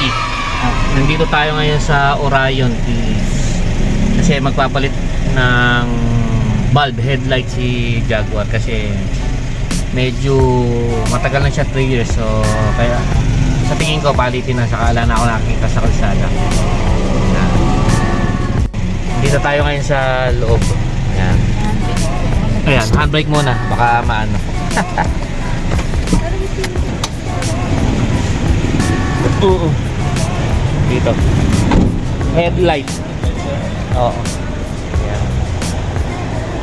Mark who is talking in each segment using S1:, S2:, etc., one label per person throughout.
S1: Papi. Ah, nandito tayo ngayon sa Orion please. Kasi magpapalit ng bulb headlight si Jaguar kasi medyo matagal na siya 3 years so kaya sa tingin ko palitin na saka wala na ako nakikita sa kalsada. Dito tayo ngayon sa loob. Ayan. Ayan, handbrake muna. Baka maano. Oo. Dito. Headlight. Oo. Ayan.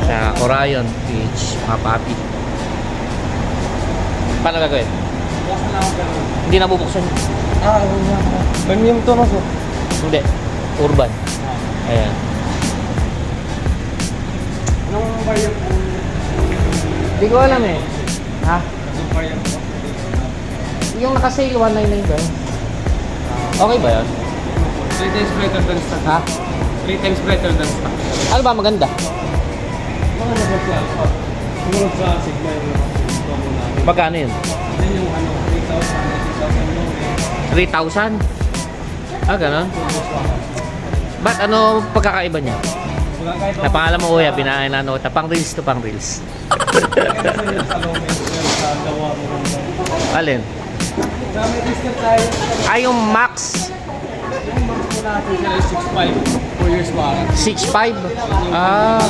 S1: Sa Orion Beach, mga papi. Paano gagawin? Hindi na bubuksan.
S2: Ah, ano nga. Premium to no, so.
S1: Hindi. Urban. Ayan.
S2: Anong variant?
S1: Hindi ko alam eh. Ha?
S2: Anong variant?
S1: Yung naka-sale 199 ba? Okay ba yun?
S2: Three times better than stock.
S1: Ha?
S2: Three times better than stock.
S1: Ano ba maganda?
S2: Nabot sa alpha. Siguro sa Sigma yung.
S1: Magkano yun?
S2: Then yung ano, 3,000,
S1: 3,000?
S2: 3,000 yung
S1: Ah, ganon? Ba't ano pagkakaiba niya?
S2: Wala kahit
S1: Na pangalan mo kuya, binahin na ano, pang reels to pang reels. Alin? Ay, yung Max
S2: Yung max mo natin sila is 6,500. 4 years warranty.
S1: 6.5. Ah,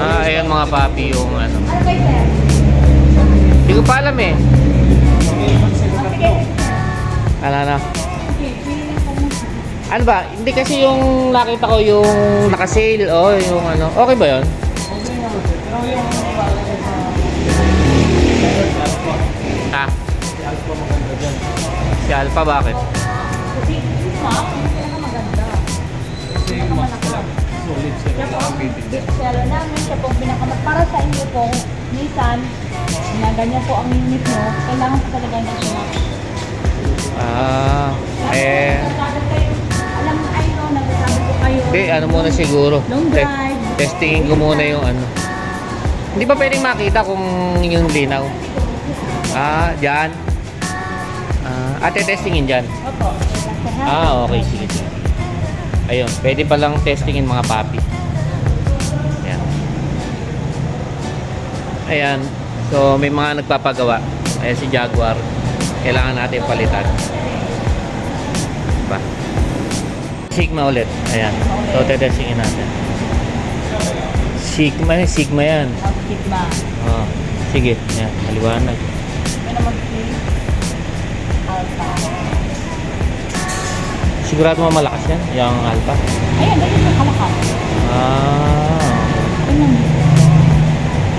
S1: ah, ayan mga papi yung ano. Hindi ko pa alam eh.
S2: Na.
S1: Ano na? Ano ba? Hindi kasi yung nakita ko yung naka-sale oh, yung ano. Okay ba 'yon?
S2: Okay sir. Pero yung sa dyan.
S1: Si Alpha bakit?
S3: Hindi na maganda.
S2: Kasi lang. Solid
S3: ang
S2: kang bitin.
S3: bestseller namin. Siya po ang pinakamat. Para sa inyo po, Nissan, na ganyan po ang unit nyo, kailangan po talaga map.
S1: Ah, eh
S3: alam, I know, nagsasabi po kayo.
S1: Hindi, ano muna siguro.
S3: Long drive.
S1: testingin ko muna yung ano. Hindi pa pwedeng makita kung yung linaw. Ah, dyan. Ah, ate testingin dyan.
S3: Opo.
S1: Ah, okay. Sige, sige. Ayun, pwede palang testingin mga papi. Ayan. Ayan. So, may mga nagpapagawa. Ayan si Jaguar. Kailangan natin palitan. Diba? Sigma ulit. Ayan. So, tetestingin natin. Sigma, Sigma yan.
S3: Sigma.
S1: Oh, sige. Ayan, maliwanag.
S3: Alpha.
S1: Sigurado mo malakas yan, yung Alpha.
S3: Ayan, ganyan yung kalakas.
S1: Ah,
S3: Ganyan.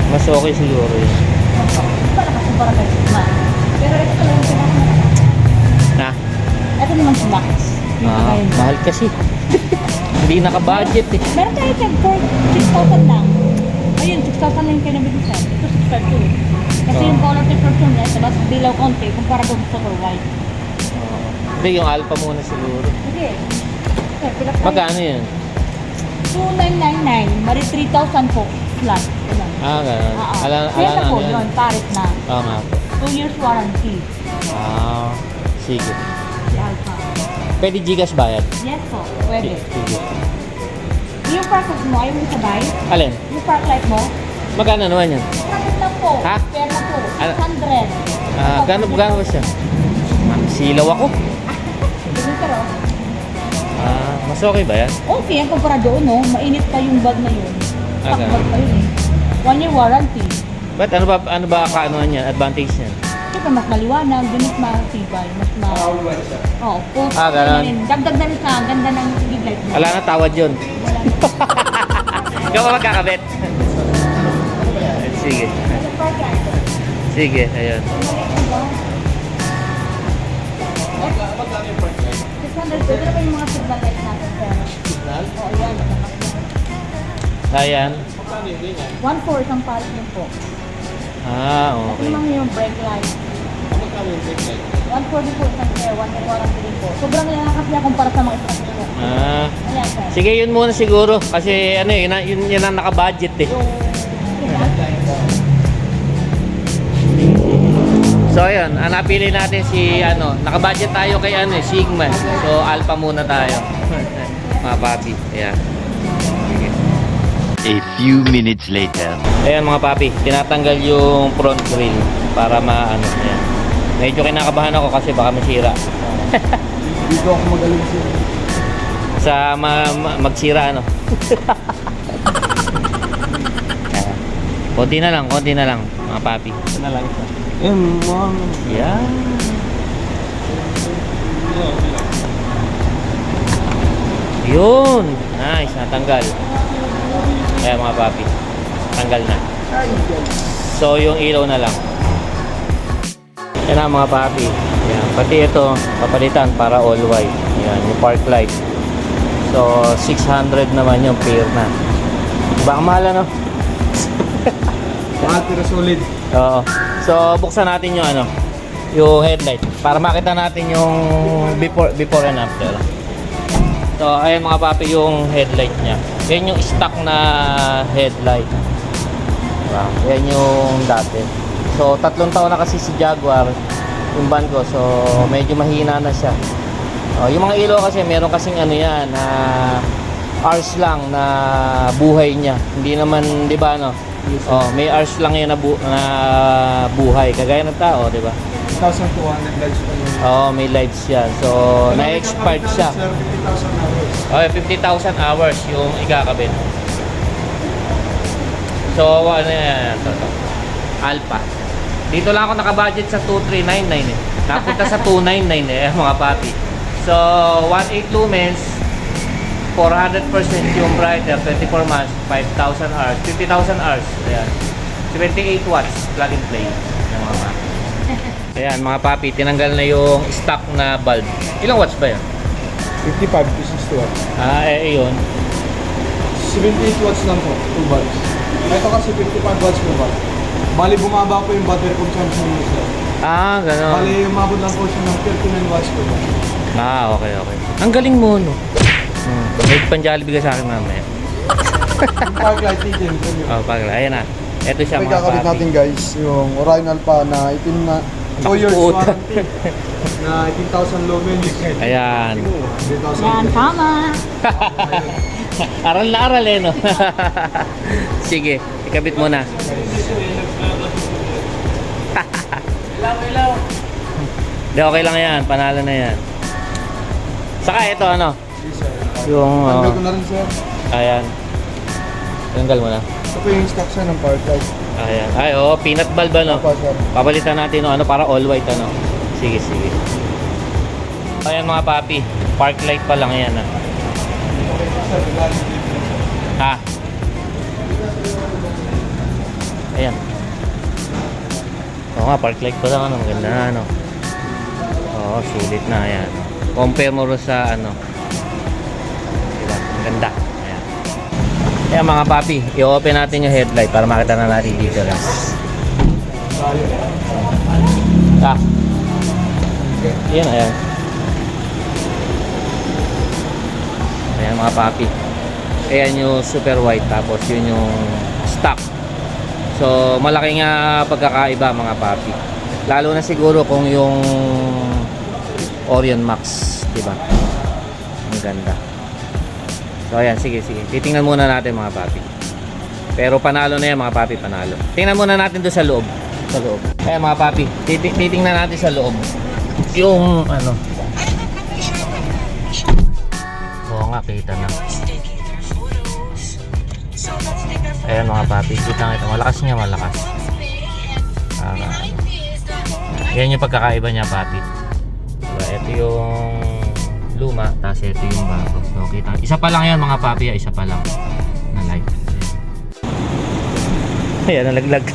S1: mas okay siguro yun.
S3: Malakas yung para kay Sigma. Pero ito talaga yung pinakamalakas.
S1: Na?
S3: Ito naman. Yung
S1: Ah,
S3: kagaya niya.
S1: mahal kasi. Hindi naka-budget eh.
S3: Meron tayo tag for 6,000 lang. Ayun, 6,000 lang yung kinabilisan. Ito 6,500 eh. Kasi
S1: Oo.
S3: yung color temperature niya, sa mas dilaw konti kumpara doon sa white.
S1: Hindi, yung Alpha muna siguro.
S3: Sige. Okay, pila tayo.
S1: Magkano yun?
S3: 2,999. Mari 3,000 po. Flat. Ganun.
S1: Ah, ganun.
S3: Oo.
S1: Ala,
S3: Kaya
S1: ala
S3: na po
S1: na
S3: yun,
S1: yan.
S3: parit na.
S1: Oo nga po.
S3: 2 years warranty.
S1: Ah, sige.
S3: Si Alpha.
S1: Pwede Gcash bayad?
S3: Yes po, pwede.
S1: Sige.
S3: Yung park light mo, ayaw mo sabay?
S1: Alin?
S3: Yung park light mo,
S1: Magkano naman yan?
S3: Bakit lang po?
S1: Ha?
S3: Pera po.
S1: Ano?
S3: 600.
S1: Ah, gano'n gano'n ba siya? Ah, silaw ako. Ah, mas okay ba yan?
S3: okay ang kumpara doon, no? Mainit pa yung bag na yun.
S1: Ah,
S3: Stock
S1: ganun.
S3: bag pa yun eh. One year warranty.
S1: Ba't ano ba ano ba kaanoan yan? Advantage niyan?
S3: Siyempre, mas maliwanag, mas matibay, mas ma... Oo, post.
S1: Ah, ganun.
S3: Dagdag na rin sa ganda ng lead light mo.
S1: Wala na tawad yun.
S3: Wala na.
S1: Ikaw ba magkakabit? Sige.
S3: Light.
S1: Sige, ayun.
S3: 600. Pwede na pa yung mga signal light natin.
S2: Signal?
S3: Oo, yan.
S1: Ayan.
S2: Magkano yung ganyan?
S3: 1-4 isang palit mo po.
S1: Ah,
S3: Ito
S1: okay.
S3: naman yung brake light.
S2: Magkano yung brake light?
S3: 140 po isang pair, 1 year warranty din po. Sobrang lang kasi kumpara sa mga stock nyo.
S1: Ah,
S3: Ayan, sir.
S1: sige, yun muna siguro. Kasi ano eh, yun, yun, yun ang naka-budget eh.
S3: Yung...
S1: So ayun, ang napili natin si ano, nakabudget tayo kay ano, eh, Sigma. So Alpha muna tayo. mga papi. Ayan. Sige.
S4: A few minutes later.
S1: Ayan mga papi, tinatanggal yung front grill para maano. Ayan. Medyo kinakabahan ako kasi baka masira.
S2: Dito ako magaling siya.
S1: Sa ma- ma- magsira ano. Konti na lang, konti na lang mga papi.
S2: Ito na lang ito. Yan, mga...
S1: Yan. Yun. Nice, natanggal. Ayan mga papi. Tanggal na. So yung ilaw na lang. Yan na mga papi. Yan. Pati ito, papalitan para all white. Yan, yung park light. So 600 naman yung pair na. Ang mahal ano?
S2: Tira solid.
S1: Oo. So buksan natin yung ano, yung headlight para makita natin yung before before and after. So ayan mga papi yung headlight niya. Yan yung stock na headlight. Diba? Yan yung dati. So tatlong taon na kasi si Jaguar yung van ko. So medyo mahina na siya. Oh, yung mga ilaw kasi meron kasing ano yan na hours lang na buhay niya. Hindi naman, 'di ba ano? Oh, may hours lang yan na, bu- na buhay kagaya ng tao, 'di ba?
S2: 1,200 lights pa yun.
S1: Oh, may lives yan. So, na-expired siya.
S2: Sir, 50,000 hours.
S1: Okay, 50,000 hours yung ikakabit. So, ano yan? Ito, ito. Alpha. Dito lang ako nakabudget sa 2399 eh. Napunta sa 299 eh, mga papi. So, 18 lumens, 400% yung brighter, 24 months, 5,000 hours, 50,000 hours. Ayan. 78 watts, plug and play. Ayan, mga papi. Ayan, mga papi, tinanggal na yung stock na bulb. Ilang watts ba yan?
S2: 55 to 60 watts.
S1: Ah, eh, yun.
S2: 78 watts lang po, 2 bulbs. Ito kasi 55 watts po ba? Bali bumaba po yung battery consumption mo sir.
S1: Ah, gano'n.
S2: Bali umabot lang po siya ng 39 watts po ba?
S1: Ah, okay, okay. Ang galing mo, no? May panjali ka sa akin mamaya.
S2: Park light yun.
S1: Oh, pag ayan na. Ito siya mga papi.
S5: natin guys, yung Orion Alpha na itim na
S2: 2 years
S1: Puta.
S2: warranty na 18,000 lumens.
S1: Ayan.
S2: 3,000.
S3: Yan, tama.
S1: aral na aral eh, no? Sige, ikabit mo na. Hindi, okay lang yan. Panalo na yan. Saka ito, ano? Yung,
S5: Tanggal
S1: oh,
S5: ko na rin sir.
S1: ayan. Tanggal mo na.
S5: Ito po yung sir ng park light.
S1: Ayan. Ay, oh, peanut bulb, ano?
S5: Sir.
S1: Papalitan natin no, ano para all white ano. Sige, sige. Ayan mga papi, park light pa lang yan ah. Ha? Ayan. Oo nga, park light pa lang ano, maganda ano. Oo, sulit na yan. Compare mo rin sa ano. Ayan mga papi, i-open natin yung headlight para makita na natin dito lang. Ah. Yan, ayan. Ayan mga papi. Ayan yung super white tapos yun yung stock. So malaki nga pagkakaiba mga papi. Lalo na siguro kung yung Orion Max, di ba? Ang ganda. So ayan, sige, sige. Titingnan muna natin mga papi. Pero panalo na yan mga papi, panalo. Tingnan muna natin doon sa loob. Sa loob. Ayan mga papi, titi- titingnan natin sa loob. Yung ano. Oo nga, kita na. Ayan mga papi, kita nga ito. Malakas niya, malakas. Ano. Yan yung pagkakaiba niya papi. Diba, ito yung luma, tapos ito yung bago. Kita. Isa pa lang yan mga papi, ah, isa pa lang. Na light. Ayan, nalaglag.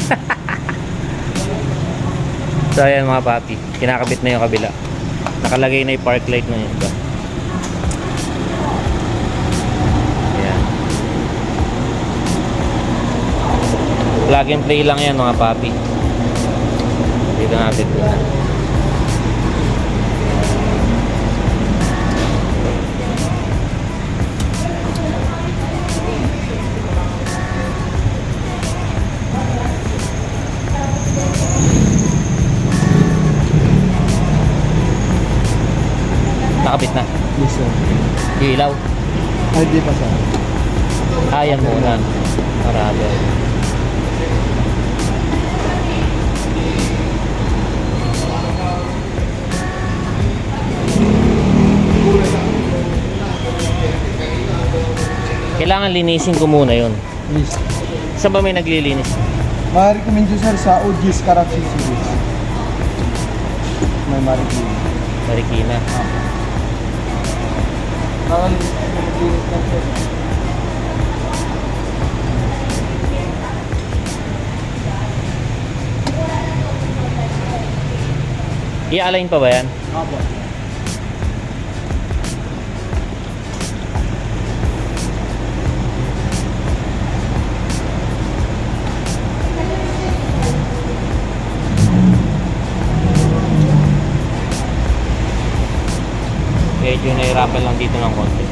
S1: so, ayan mga papi. Kinakabit na yung kabila. Nakalagay na yung park light na yun. Diba? Ayan. Plug and play lang yan mga papi. Dito natin muna. Nakabit na.
S5: Yes, sir.
S1: Yung ilaw.
S5: Ay, di pa, sir.
S1: Ah, yan muna. Marado. Kailangan linisin ko muna yun.
S5: Yes.
S1: Saan ba may naglilinis?
S5: Ma-recommend yun, sir, sa OG's Karachi Series. May ma-recommend.
S1: Marikina.
S5: Bawal maglinis lang, sir.
S1: I-align pa ba yan?
S5: Apo.
S1: Medyo nahirapan lang dito ng konti.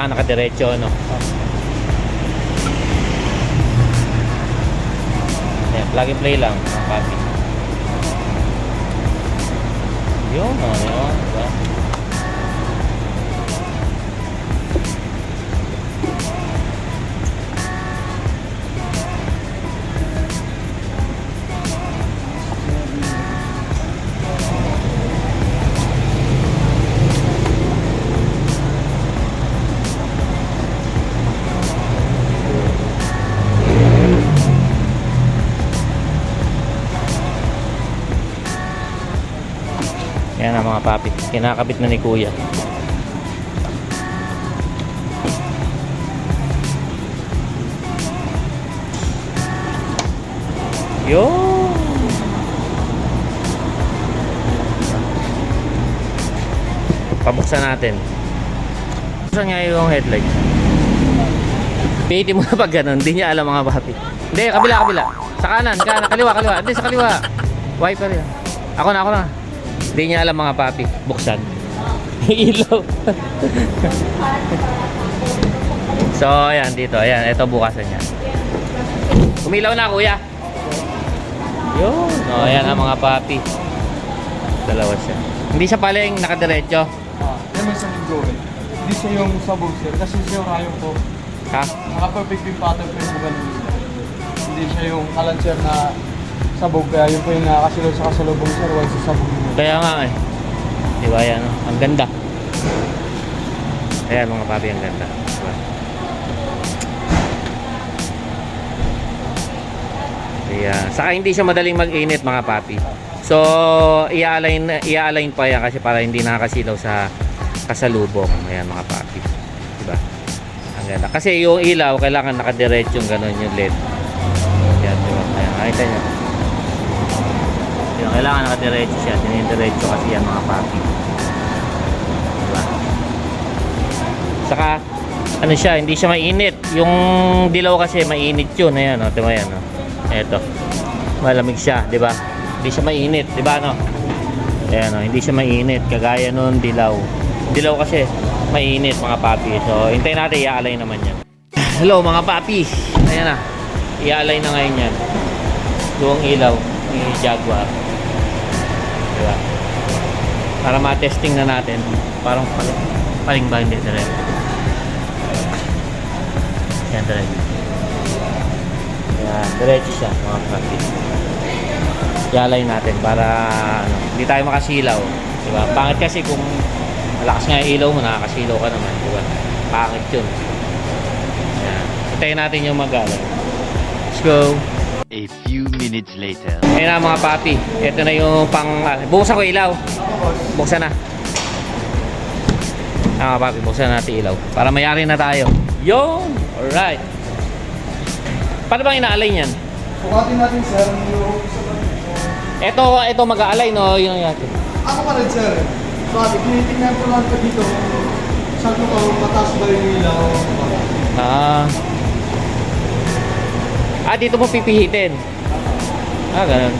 S1: Kailangan nakadiretso, no? Ayan, plug and play lang. Ang copy. Yun, oh, Kinakabit na ni kuya. Yun. Pabuksan natin. Saan nga yung headlight? Pihitin mo na pag ganun. Hindi niya alam mga papi. Hindi, kabila, kabila. Sa kanan, kanan, kaliwa, kaliwa. Hindi, sa kaliwa. Wiper yan. Ako na, ako na. Hindi niya alam mga papi. Buksan. Ilaw. so, ayan dito. Ayan, ito bukasan niya. Umilaw na, kuya. Yun. O, ayan ang mga papi. Dalawa siya. Hindi siya pala yung nakadiretso.
S2: Ah, yan may sa linggo eh. Hindi siya yung sabog sir. Kasi siya yung rayon ko.
S1: Ha?
S2: Naka-perfect yung pattern ko yung ganun. Hindi siya yung kalanser na sabog. Kaya yun po yung nakakasilog sa kasalubong sir. While sa sabog.
S1: Kaya nga eh. Di ba yan? oh? Ang ganda. Ayan mga papi, ang ganda. Diba? Ayan. Saka hindi siya madaling mag-init mga papi. So, i-align, i-align pa yan kasi para hindi nakakasilaw sa kasalubong. Ayan mga papi. Diba? Ang ganda. Kasi yung ilaw, kailangan nakadiretso yung ganun yung LED. Ayan, diba? Ayan, nakita nyo. Kailangan nakadiretso siya. Dinidiretso kasi yan mga papi. Diba? Saka, ano siya, hindi siya mainit. Yung dilaw kasi mainit yun. Ayan, o. Diba yan, o. Eto. Malamig siya, di ba? Hindi siya mainit, di ba, no? Ayan, o. Hindi siya mainit. Kagaya nun, dilaw. Dilaw kasi, mainit, mga papi. So, hintayin natin, i-alay naman yan. Hello, mga papi. Ayan na. I-alay na ngayon yan. Yung ilaw ni Jaguar. Para ma-testing na natin. Parang paling, paling ba hindi direct. Yan direct. Yan, diretso siya mga kapatid. Yalay natin para ano, hindi tayo makasilaw. Diba? Pangit kasi kung malakas nga yung ilaw mo, nakakasilaw ka naman. Diba? Pangit yun. Yan. Hintayin natin yung mag-alay. Let's go.
S4: A few minutes later.
S1: Ayun na mga papi. Ito na yung pang... ah, Buksan ko ilaw. Buksan na. Ah, mga papi, buksan natin ilaw. Para mayari na tayo. Yun! Alright. Paano bang inaalay niyan?
S2: Sukatin natin sir, yung
S1: Ito, ito mag-aalay, no? Yun ang yakin.
S2: Ako pa rin sir. Sabi, tinitingnan ko lang pa dito. Saan ko pa mataas ba yung ilaw?
S1: Ah. Ah, dito mo pipihitin. Ah, ganun.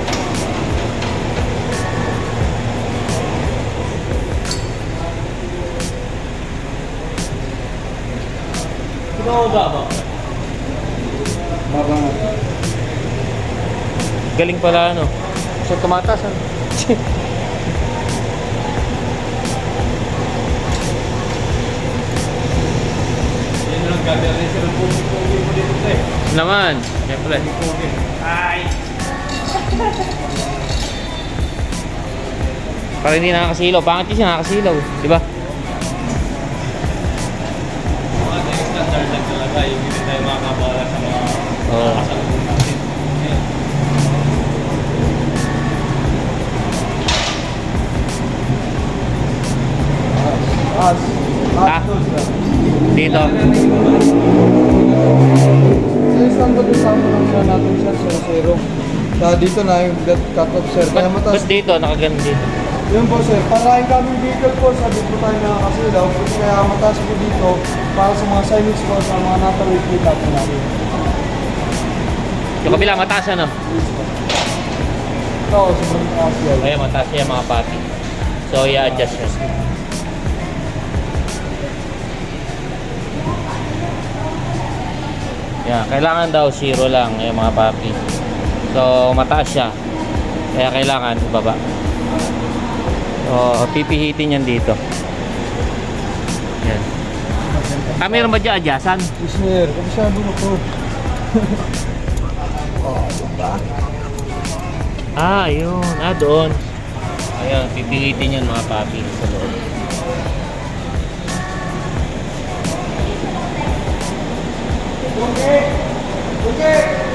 S1: Tumawag ba?
S5: Baba.
S1: Galing pala ano. Siya tumatas ano.
S2: Yan lang gabi rin sir. Pugi-pugi mo dito sir.
S1: Naman, syempre.
S2: Ay!
S1: Para hindi nakakasilaw. Pangit siya nakakasilaw. Di ba?
S2: Mga tayo standard lang talaga. Yung hindi tayo makakabala sa mga
S1: Oo.
S2: kasalubong natin. Ayan.
S5: As.
S1: Ah. Dito.
S5: Sa isang ko sa mo lang sir natin sir, sir, zero. Sa dito na yung that cut off sir. Kaya
S1: Ba't, ba't dito? Nakaganon dito.
S5: Yun po sir, para yung kaming vehicle po, sabi po tayo nakakasilaw. Kaya mataas po dito para sa mga signage po sa mga natawid po po natin.
S1: Yung kabila, mataas ano?
S5: Ito, sobrang taas yan.
S1: Ayan, mataas yan mga papi. So, i-adjust yun. Yan, kailangan daw zero lang yung mga papi. So, mataas siya. Kaya kailangan ibaba. So, pipihitin yan dito. Yan. Ah, meron ba dyan adyasan?
S5: Yes sir, kabisado na po. oh, diba?
S1: Ah, ayun. Ah, doon. Ayun, pipihitin yan mga papi sa loob.
S2: Okay! Okay!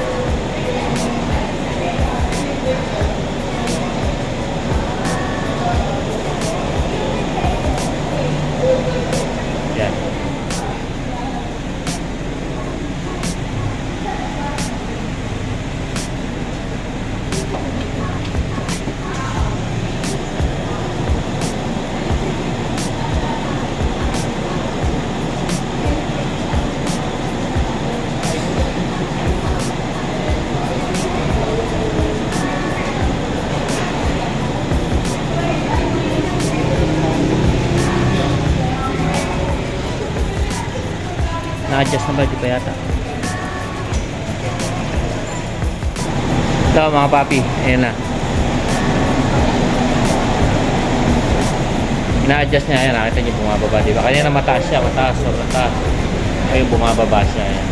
S1: Ito mga papi. Ayan na. Ina-adjust niya. Ayan, nakita niyo bumababa. Di ba? Kanina mataas siya. Mataas. Sobrang taas. Ayun, bumababa siya. Ayan.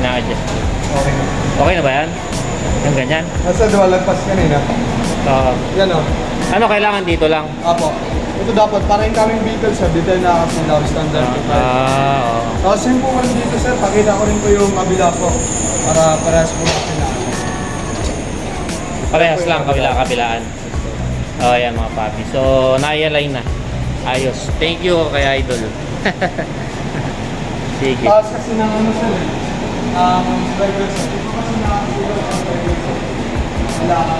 S1: Ina-adjust niya.
S2: Okay na.
S1: Okay na ba yan? Yung ganyan?
S2: Nasa dua lagpas kanina.
S1: So,
S2: Yan o.
S1: ano kailangan dito lang?
S2: Apo. Ito dapat, para yung kaming vehicle sir, dito yung nakakasilaw, standard po tayo.
S1: Ah, oo.
S2: Tapos yung po rin dito sir, pakita ko rin po yung kabila po. Para parehas po natin na.
S1: Parehas lang, kabila-kabilaan. Oh, yan mga papi. So, na-align na. Ayos. Thank you kay Idol. Sige.
S2: Tapos kasi ng ano sir, um, driver sir, dito kasi nakakasilaw ang. Wala sa.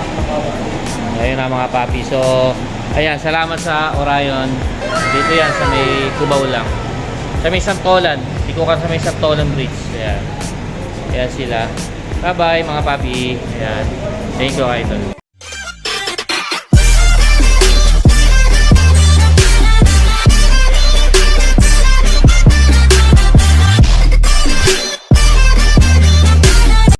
S1: Ayun na mga papi. So, ayan, salamat sa Orion. Dito yan sa may Cubao lang. Sa may Santolan. Ka sa may Santolan Bridge. Ayan. Ayan sila. Bye-bye mga papi. Ayan. Thank you, Idol.